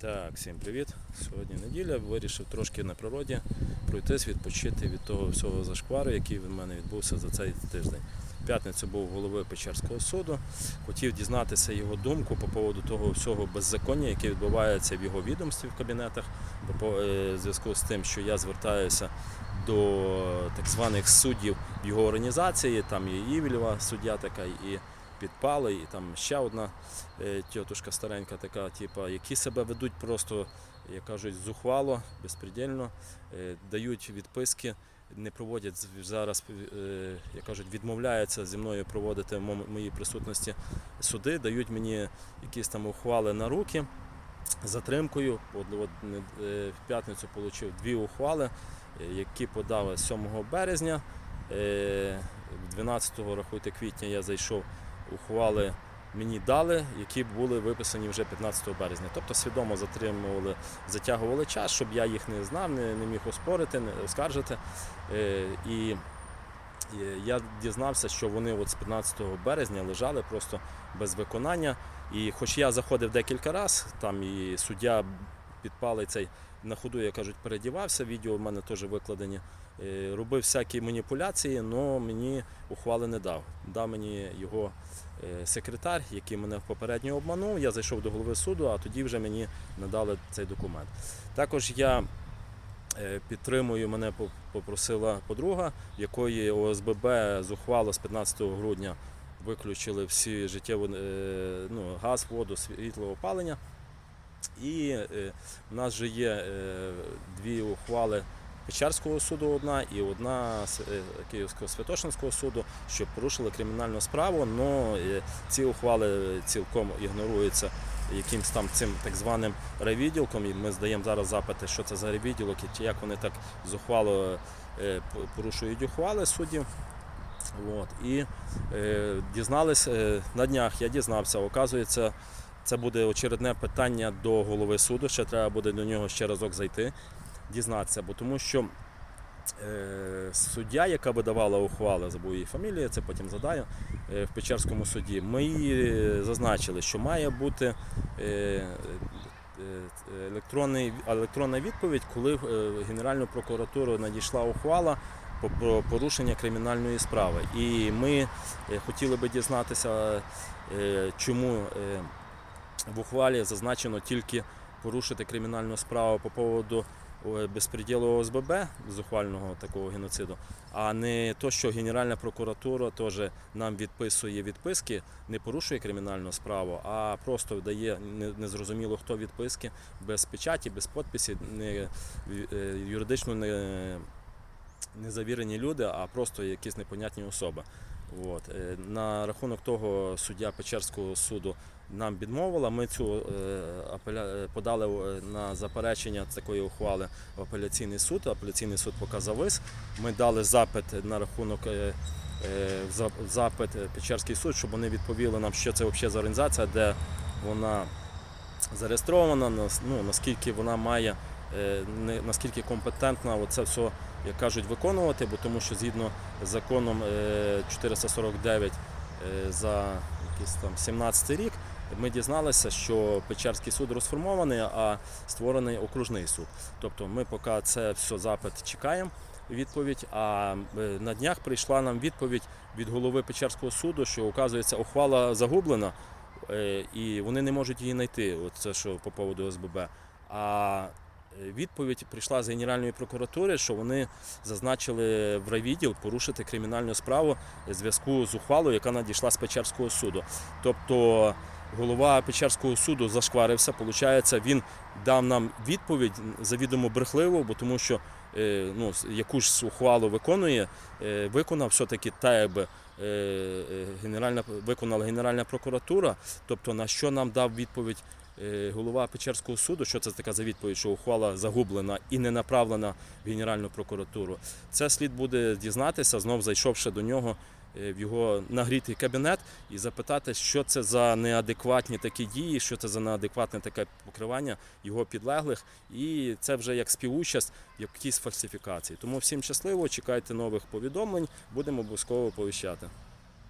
Так, всім привіт. Сьогодні неділя. Вирішив трошки на природі пройтись, відпочити від того всього зашквару, який в мене відбувся за цей тиждень. П'ятницю був голови Печерського суду. Хотів дізнатися його думку по поводу того всього беззаконня, яке відбувається в його відомстві в кабінетах, е, в зв'язку з тим, що я звертаюся до так званих суддів його організації. Там є Івлєва суддя така і підпали, і там ще одна е, тітушка старенька, така, типа, які себе ведуть просто, як кажуть, зухвало, безпредельно, е, дають відписки, не проводять зараз, е, як кажуть, відмовляються зі мною проводити в моїй присутності суди, дають мені якісь там ухвали на руки. Затримкою От, от, в п'ятницю отримав дві ухвали, які подав 7 березня. Е, 12 рахуйте квітня я зайшов ухвали мені дали, які були виписані вже 15 березня. Тобто свідомо затримували, затягували час, щоб я їх не знав, не, не міг оспорити, не оскаржити. Е, і я дізнався, що вони от з 15 березня лежали просто без виконання. І хоч я заходив декілька разів, там і суддя підпалий цей на ходу, як кажуть, передівався, відео в мене теж викладені. Е, Робив всякі маніпуляції, але мені ухвали не дав. Дав мені його е, секретар, який мене попередньо обманув. Я зайшов до голови суду, а тоді вже мені надали цей документ. Також я е, підтримую, мене попросила подруга, якої ОСББ з ухвали з 15 грудня виключили всі життєві ну, газ, воду, світло, опалення. І е, в нас вже є е, дві ухвали Печерського суду одна і одна з, е, Київського Святошинського суду, що порушили кримінальну справу, але ці ухвали цілком ігноруються якимсь там цим так званим райвідділком. І ми здаємо зараз запити, що це за райвідділок і як вони так зухвало порушують ухвали суддів. От. І е, дізнались е, на днях, я дізнався, оказується, це буде очередне питання до голови суду. Ще треба буде до нього ще разок зайти, дізнатися, бо тому що е, суддя, яка видавала ухвали, забув її фамілію, це потім задаю е, в Печерському суді. Ми її зазначили, що має бути. Е, е, електронний, електронна відповідь, коли в е, Генеральну прокуратуру надійшла ухвала про порушення кримінальної справи. І ми е, хотіли би дізнатися, е, чому е, в ухвалі зазначено тільки порушити кримінальну справу по поводу безпреділу ОСББ, зухвального такого геноциду, а не то, що Генеральна прокуратура теж нам відписує відписки, не порушує кримінальну справу, а просто дає незрозуміло хто відписки без печаті, без підписі, не, е, юридично не, не завірені люди, а просто якісь непонятні особи. От. е, На рахунок того суддя Печерського суду нам відмовила. Ми цю е, е, подали на заперечення такої ухвали в апеляційний суд. Апеляційний суд поки завис. Ми дали запит на рахунок запит Печерський суд, щоб вони відповіли нам, що це взагалі за організація, де вона зареєстрована, ну, наскільки вона має, наскільки компетентна оце все, як кажуть, виконувати, бо тому що згідно з законом е, 449 е, за якийсь там 17 рік. Ми дізналися, що Печерський суд розформований, а створений окружний суд. Тобто ми поки це все запит чекаємо відповідь. А е, на днях прийшла нам відповідь від голови Печерського суду, що оказується ухвала загублена, е, і вони не можуть її знайти. От це що по поводу ОСББ. А е, відповідь прийшла з Генеральної прокуратури, що вони зазначили в райвідділ порушити кримінальну справу в зв'язку з ухвалою, яка надійшла з Печерського суду. Тобто голова Печерського суду зашкварився. Получається, він дав нам відповідь завідомо брехливу, бо тому що е, ну, яку ж ухвалу виконує, е, виконав все-таки та якби. е, Генеральна виконала Генеральна прокуратура, тобто на що нам дав відповідь голова Печерського суду, що це така за відповідь, що ухвала загублена і не направлена в Генеральну прокуратуру. Це слід буде дізнатися, знов зайшовши до нього е, в його нагрітий кабінет і запитати, що це за неадекватні такі дії, що це за неадекватне таке покривання його підлеглих, і це вже як співучасть в якійсь фальсифікації. Тому всім щасливо, чекайте нових повідомлень, будемо обов'язково повіщати.